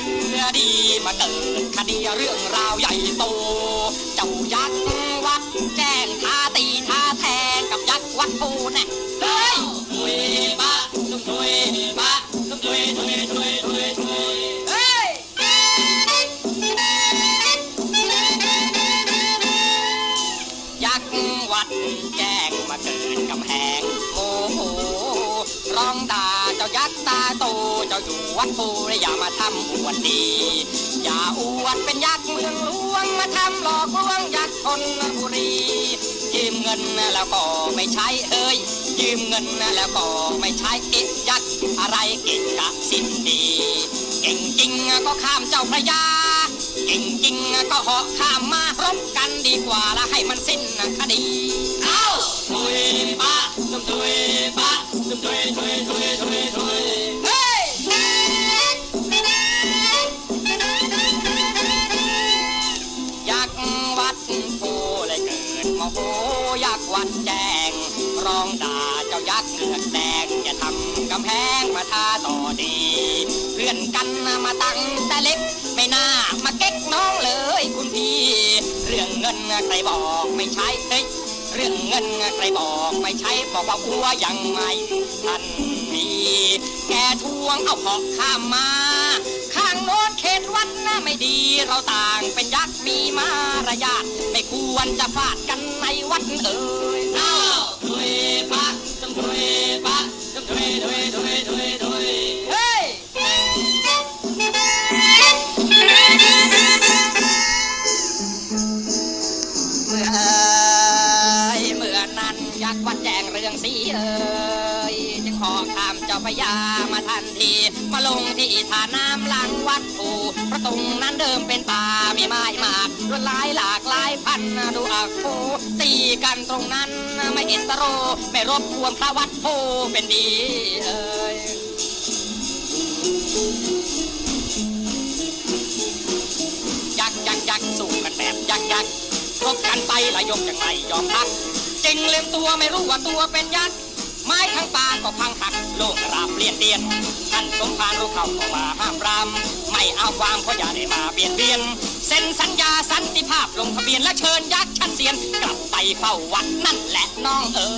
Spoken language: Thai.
ือดีมาเกิดคดีเรื่องราวใหญ่โต เจ้ายักษ์วัดแจ้งท้าตีท้าแทงกับยักษ์วัดปูน่ะเฮ้ยทุยปะตุ้มทุยปะตุ้มทุยทุย เจ้าตาโตเจ้าอยู่วัดปูและอย่ามาทำอวดดี อย่าอวดเป็นยักษ์เมืองหลวงมาทำหลอกลวงยักษ์คนบุรียืมเงินแล้วก็ไม่ใช้เอ้ยยืมเงินแล้วก็ไม่ใช้เอ็ดยักษ์อะไรเก่งกะสิ้นดีเก่งจริงก็ข้ามเจ้าพระยาเก่งจริงก็เหาะข้ามมารบกันดีกว่าละให้มันสิ้นคดี ยักษ์วัดแจงร้องด่าเจ้ายักษ์เลือดแดงจะทำกำแพงมาทาต่อดี เพื่อนกันมาตั้งแต่เล็ก ไม่น่ามาเก๊กน้องเลยคุณพี่ เรื่องเงินใครบอกไม่ใช่เฮ้ยเรื่องเงินใครบอกไม่ใช่บอกว่าอัวยังไม่ทันมีแกทวงเอาเหอกข้ามมา ข้างโน้นเขตวัดน่าไม่ดีเราต่างเป็นยักษ์มีมา รยาทไม่ควรจะฟาดกันในวัดเอ่ยอ้าวถุยปะจำถุยปะจำถุยถุยถุยถุยถุยเฮ้ยเมื่อเอ่ยเมื่อนั้นยักษ์วัดแจงเรื่องสีเอ่ย อข้ามเจ้าพระยามาทันที มาลงที่ท่าน้ำลังวัดผูพระตรงนั้นเดิมเป็นป่ามีไม้มากลวดลายหลากหลายพันดูอักโคตีกันตรงนั้นไม่เห็นตะโร ไม่รบกวนพระวัดโพเป็นดีเอ่ยยักยักยักสู้กันแบบยักยักรบกันไปละยกยังไงยอมพักจริงลืมตัวไม่รู้ว่าตัวเป็นยักษ์ ทั้งป่าก็พังหักโลกราบเปลี่ยนเดียนท่านสมภารรู้เข้าก็มาห้ามปราม ไม่เอาความก็อย่าได้มาเบียดเบียน เซ็นสัญญาสันติภาพลงทะเบียนและเชิญยักษ์ชั้นเซียน กลับไปเฝ้าวัดนั่นแหละน้องเอ๋ย